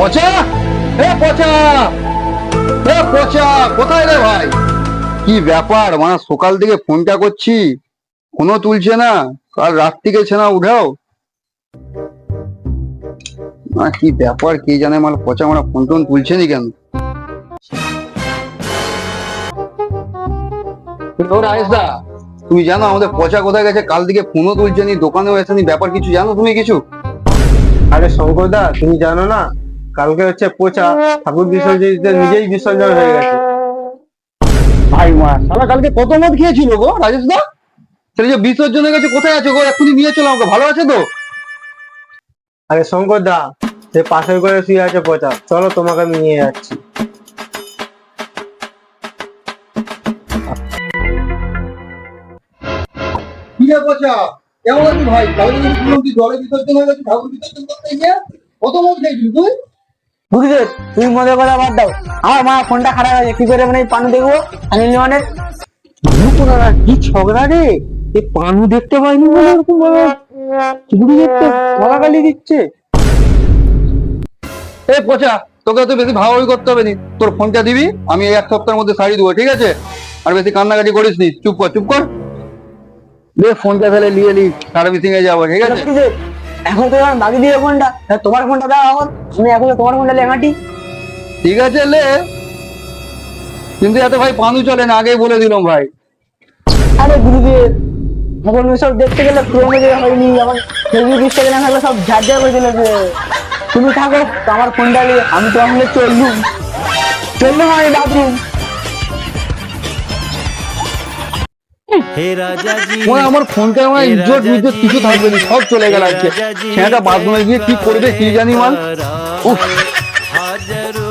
পচা? এ পচা! এ পচা! কোথায় রে ভাই? কি ব্যাপার মানে সকাল থেকে ফোনটা করছি। ফোনও তুলছে না। কাল রাত থেকে ছেনা উঠাও। না কি ব্যাপার? কে জানে মাল পচা? মানে ফোন টোন তুলছে নি কেন? রায়েশদা তুমি জানো আমাদের পচা কোথায় গেছে? কাল দিকে ফোনও তুলছে নি দোকানেও এসেনি। ব্যাপার কিছু জানো তুমি কিছু? আরে শঙ্করদা তুমি জানো না? কালকে হচ্ছে পচা ঠাকুর বিসর্জন নিজেই বিসর্জন হয়ে গেছে। ভাই মা শালা কালকে কত মদ খেয়েছিল গো রাজেশ দা? ছেলে যে বিসর্জনে গেছে কোথায় আছে গো? এক্ষুনি নিয়ে চলো আমাকে ভালো আছে তো? আরে শঙ্করদা সে পাশের করে শুয়ে আছে পচা। চলো তোমাকে আমি নিয়ে যাচ্ছি। পচা? কেমন আছিস ভাই? কালকে যদি জলে বিসর্জন হয়ে গেছে ঠাকুর বিসর্জন করতে গিয়ে? কত মদ খেয়েছিলি তুই? বুঝলে তুমি মজা করা বাদ দাও। আমার মা ফোনটা খারাপ আছে কি করে মানে পানু দেখব? মানে কি ঝগড়া রে? এই পানু দেখতে পাইনি বলে এরকম ভাবে। দেখতে গালাগালি দিচ্ছে। এ পচা তোকে তো বেশি ভাবাভাবি করতে হবে নি। তোর ফোনটা দিবি আমি এক সপ্তাহের মধ্যে সারি দেবো ঠিক আছে? আর বেশি কান্নাকাটি করিস নি। চুপ কর চুপ কর। দে ফোনটা ফেলে নিয়ে নি সার্ভিসিং এ যাব ঠিক আছে? এখন তো আমার বাকি দিয়ে ফোনটা তোমার ফোনটা দাও এখন আমি এখন তোমার ফোনটা লেঙাটি ঠিক আছে লে। কিন্তু এত ভাই পানু চলে না আগেই বলে দিলাম ভাই। আরে গুরুদেব এখন সব দেখতে গেলে পুরোনো যে হয়নি এখন ফেসবুক ইনস্টাগ্রাম থাকলে সব ঝাড় ঝাড় করে চলেছে তুমি থাকো আমার ফোনটা নিয়ে আমি তো আমাদের চললুম। চললুম আমি বাথরুম। হে আমার ফোনটা আমার ইজ্জত বিজ্জত কিছু থাকবে না সব চলে গেল আজকে। সেটা বাথরুমে গিয়ে কি করবে কি জানি মাল হাজারো